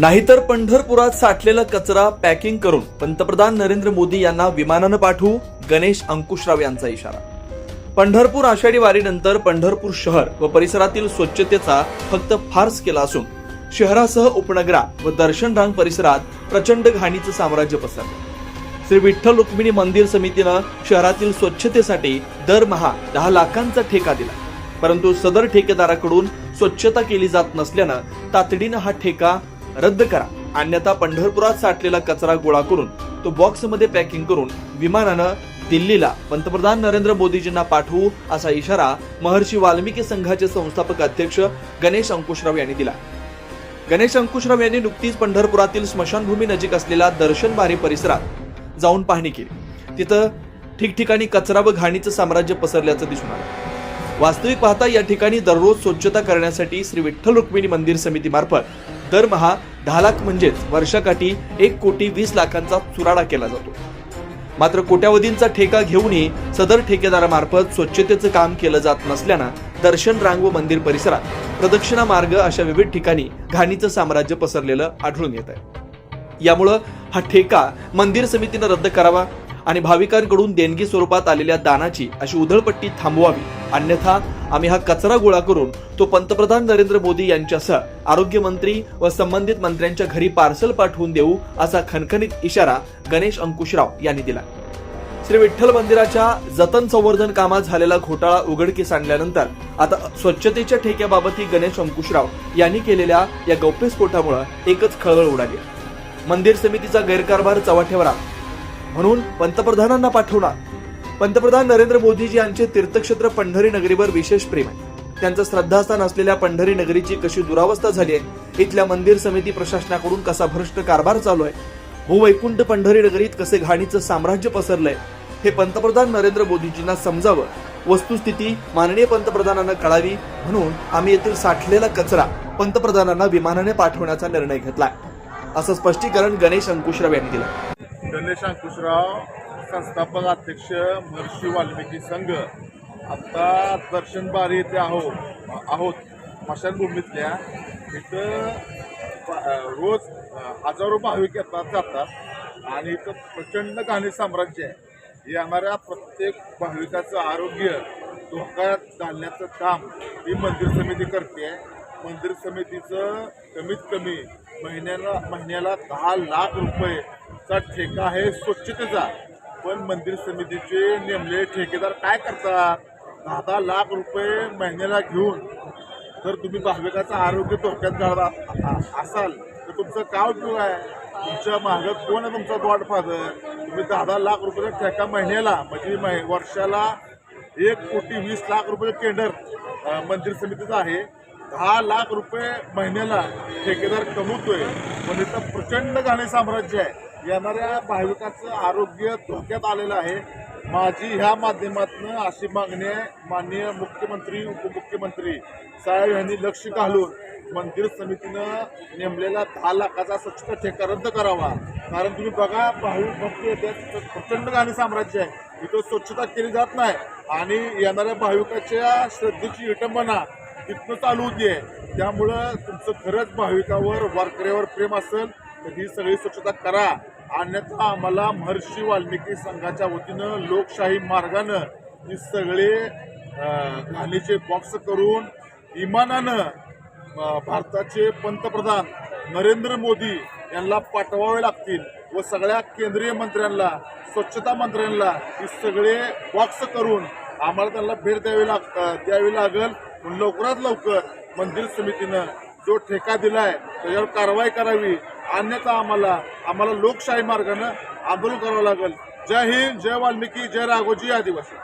नाहीतर पंढरपुरात साठलेला कचरा पॅकिंग करून पंतप्रधान नरेंद्र मोदी यांना विमानानं पाठवू गणेश अंकुशराव यांचा इशारा. पंढरपूर आषाढी वारीनंतर पंढरपूर शहर व परिसरातील स्वच्छतेचा फक्त फार्स केला असून शहरासह उपनगरा व दर्शन रांग परिसरात प्रचंड घाणीचं साम्राज्य पसरलं. श्री विठ्ठल रुक्मिणी मंदिर समितीनं शहरातील स्वच्छतेसाठी दरमहा दहा लाखांचा ठेका दिला. परंतु सदर ठेकेदाराकडून स्वच्छता केली जात नसल्यानं तातडीनं हा ठेका रद्द करा. अन्यथा पंढरपुरात साठलेला कचरा गोळा करून तो बॉक्समध्ये पॅकिंग करून विमानानं दिल्लीला पंतप्रधान नरेंद्र मोदीजींना पाठवू असा इशारा महर्षी वाल्मिकी संघाचे संस्थापक अध्यक्ष गणेश अंकुशराव यांनी दिला. गणेश अंकुशराव यांनी नुकतीच पंढरपुरातील स्मशानभूमी नजीक असलेल्या दर्शनबारी परिसरात जाऊन पाहणी केली. तिथं ठिकठिकाणी कचरा व घाणीचं साम्राज्य पसरल्याचं दिसून आलं. वास्तविक पाहता या ठिकाणी दररोज स्वच्छता करण्यासाठी श्री विठ्ठल रुक्मिणी मंदिर समितीमार्फत दरमहा दहा लाख म्हणजेच वर्षाकाठी एक कोटी वीस लाखांचा चुराडा केला जातो. मात्र कोट्यावधींचा ठेका घेऊनही सदर ठेकेदारामार्फत स्वच्छतेचं काम केलं जात नसल्यानं दर्शन रांग व मंदिर परिसरात प्रदक्षिणा मार्ग अशा विविध ठिकाणी घाणीचं साम्राज्य पसरलेलं आढळून येत आहे यामुळं हा ठेका मंदिर समितीनं रद्द करावा आणि भाविकांकडून देणगी स्वरूपात आलेल्या दानाची अशी उधळपट्टी थांबवावी. अन्यथा आम्ही हा कचरा गोळा करून तो पंतप्रधान नरेंद्र मोदी यांच्यासह आरोग्यमंत्री व संबंधित मंत्र्यांच्या घरी पार्सल पाठवून देऊ असा खणखणीत इशारा गणेश अंकुशराव यांनी दिला. श्री विठ्ठल मंदिराच्या जतन संवर्धन कामात झालेला घोटाळा उघडकीस आणल्यानंतर आता स्वच्छतेच्या ठेक्याबाबतही गणेश अंकुशराव यांनी केलेल्या या गौप्यस्फोटामुळे एकच खळबळ उडाली. मंदिर समितीचा गैरकारभार चव्हाट्यावर म्हणून पंतप्रधानांना पाठवणार. पंतप्रधान नरेंद्र मोदीजी यांचे तीर्थक्षेत्र पंढरी नगरीवर विशेष प्रेम आहे. त्यांचं श्रद्धास्थान असलेल्या पंढरी नगरीची कशी दुरावस्था झाली आहे इथल्या मंदिर समिती प्रशासनाकडून कसा भ्रष्ट कारभार चालू आहे भूवैकुंठ पंढरी नगरीत कसे घाणीचं साम्राज्य पसरलंय हे पंतप्रधान नरेंद्र मोदीजींना समजावं. वस्तुस्थिती माननीय पंतप्रधानांना कळावी म्हणून आम्ही येथील साठलेला कचरा पंतप्रधानांना विमानाने पाठवण्याचा निर्णय घेतला असं स्पष्टीकरण गणेश अंकुशराव यांनी दिलं गणेश अंकुशराव संस्थापक अध्यक्ष महर्षी वाल्मिकी संघ. आत्ता दर्शनबारी येथे आहो आहोत मशानभूमीतल्या. इथं रोज हजारो भाविक येतात जातात. आणि इथं प्रचंड गाणी साम्राज्य आहे. येणाऱ्या प्रत्येक भाविकाचं आरोग्य धोक्यात घालण्याचं काम ही मंदिर समिती करते. मंदिर समितीचं कमीत कमी महिन्याला महिन्याला दहा लाख रुपयेचा ठेका आहे स्वच्छतेचा. पण मंदिर समितीचे नेमले ठेकेदार काय करतात? दहा दहा लाख रुपये महिन्याला घेऊन जर तुम्ही भाविकाचं आरोग्य धोक्यात घालत असाल तर तुमचं काय उपयोग आहे? तुमच्या मागं कोण आहे तुमचा गॉडफादर तुम्ही दहा दहा लाख रुपये ठेका महिन्याला म्हणजे वर्षाला एक कोटी वीस लाख रुपये टेंडर मंदिर समितीचं आहे. दहा लाख रुपये महिन्याला ठेकेदार कमवतोय. पण इथं प्रचंड गाणे साम्राज्य आहे. येणाऱ्या भाविकाचं आरोग्य धोक्यात आलेलं आहे. माझी ह्या माध्यमातून अशी मागणी आहे. माननीय मुख्यमंत्री उपमुख्यमंत्री साहेब यांनी लक्ष घालून मंदिर समितीनं नेमलेला दहा लाखाचा स्वच्छता ठेका रद्द करावा. कारण तुम्ही बघा भाविक भक्त येतात. प्रचंड गाणी साम्राज्य आहे. इथं स्वच्छता केली जात नाही. आणि येणाऱ्या भाविकाच्या श्रद्धेची विटंबना तिथनं चालू दे त्यामुळं तुमचं खरंच भाविकावर वारकऱ्यावर प्रेम असेल तर ही सगळी स्वच्छता करा. अन्यथा आम्हाला महर्षी वाल्मिकी संघाच्या वतीनं लोकशाही मार्गानं ही सगळे घाणीचे बॉक्स करून इमानानं भारताचे पंतप्रधान नरेंद्र मोदी यांना पाठवावे लागतील व सगळ्या केंद्रीय मंत्र्यांना स्वच्छता मंत्र्यांना ही सगळे बॉक्स करून आम्हाला त्यांना भेट द्यावी लाग द्यावी लागेल. लवकरात लवकर मंदिर समितीनं जो ठेका दिलाय त्याच्यावर कारवाई करावी. अन्यथा आम्हाला आम्हाला लोकशाही मार्गानं आंदोलन करावं लागेल. जय हिंद जय वाल्मिकी जय राघोजी आदिवासी.